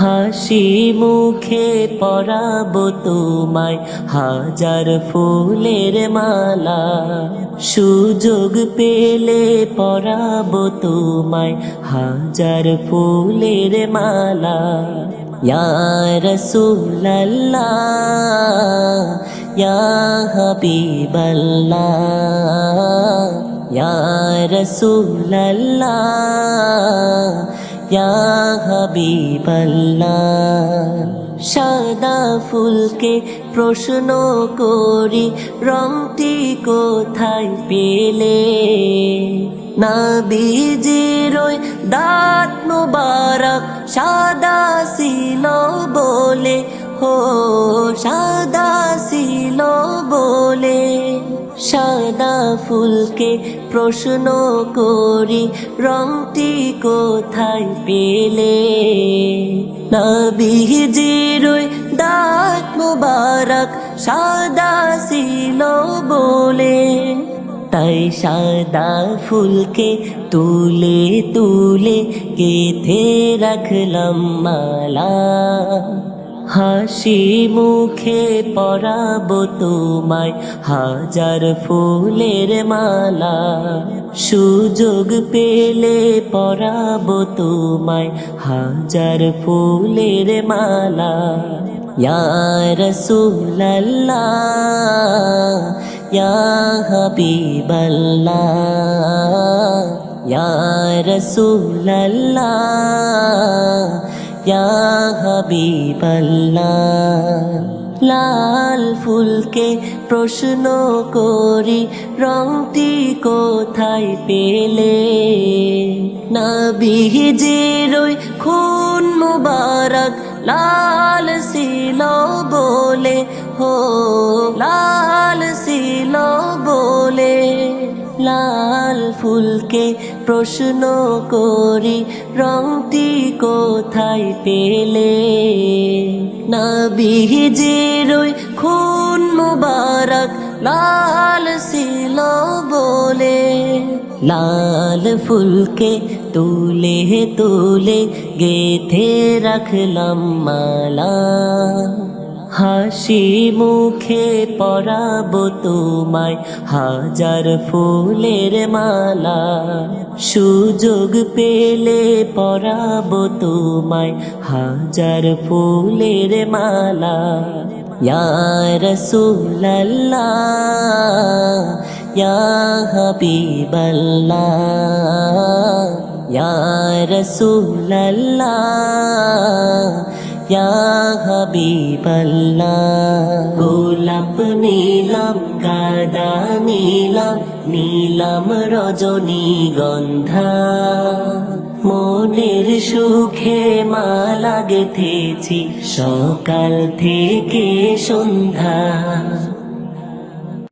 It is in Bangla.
হাসি মুখে পরাবো তোমায়। হাজার ফুলের মালা সুযোগ পেলে পরাবো তোমায়। হাজার ফুলের মালা রসুল্লাহ ইয়া হাবিবাল্লাহ, ইয়া রসুল্লাহ সাদা ফুলকে প্রশ্ন করি রংটি কোথায় পেলে না বীজের দাঁত মুবারক সাদা সাদা ফুলকে প্রশ্ন করি, রংটি কোথায় পেলে? নবীজির দাঁত মুবারক সাদা ছিল বলে, তাই সাদা ফুলকে তুলে তুলে কেথে রাখলাম মালা। হাসি মুখে পরাবো তোমায়। হাজার ফুলের মালা সুযোগ পেলে পরাবো তোমায়। হাজার ফুলের মালা রসুল্লাহ ইয়া হাবিবাল্লাহ, ইয়া রসুল্লাহ ইয়া লাল ফুলকে প্রশ্ন করি, রংটি কোথায় পেলে? নবীজির ওই খুন মুবারক লাল ছিল বলে হো লাল ছিল লাল ফুলকে প্রশ্ন করি, রংটি কোথায় পেলে? নবীজির ওই খুন মুবারক লাল ছিল বলে। লাল ফুলকে তুলে তুলে গেথে রাখলাম মালা। হাসি মুখে পরাবো তোমায়। হাজার ফুলের মালা সুযোগ পেলে পরাবো তোমায়। হাজার ফুলের মালা, ইয়া রসুল্লাহ ইয়া হাবিবাল্লাহ, ইয়া রসুল্লাহ ইয়া হাবিবাল্লাহ গোলাপ নীলাম গাদা নীলাম নীলাম রজনী গন্ধা মনের সুখে মা লাগতেছি, সকাল থেকে সন্ধ্যা।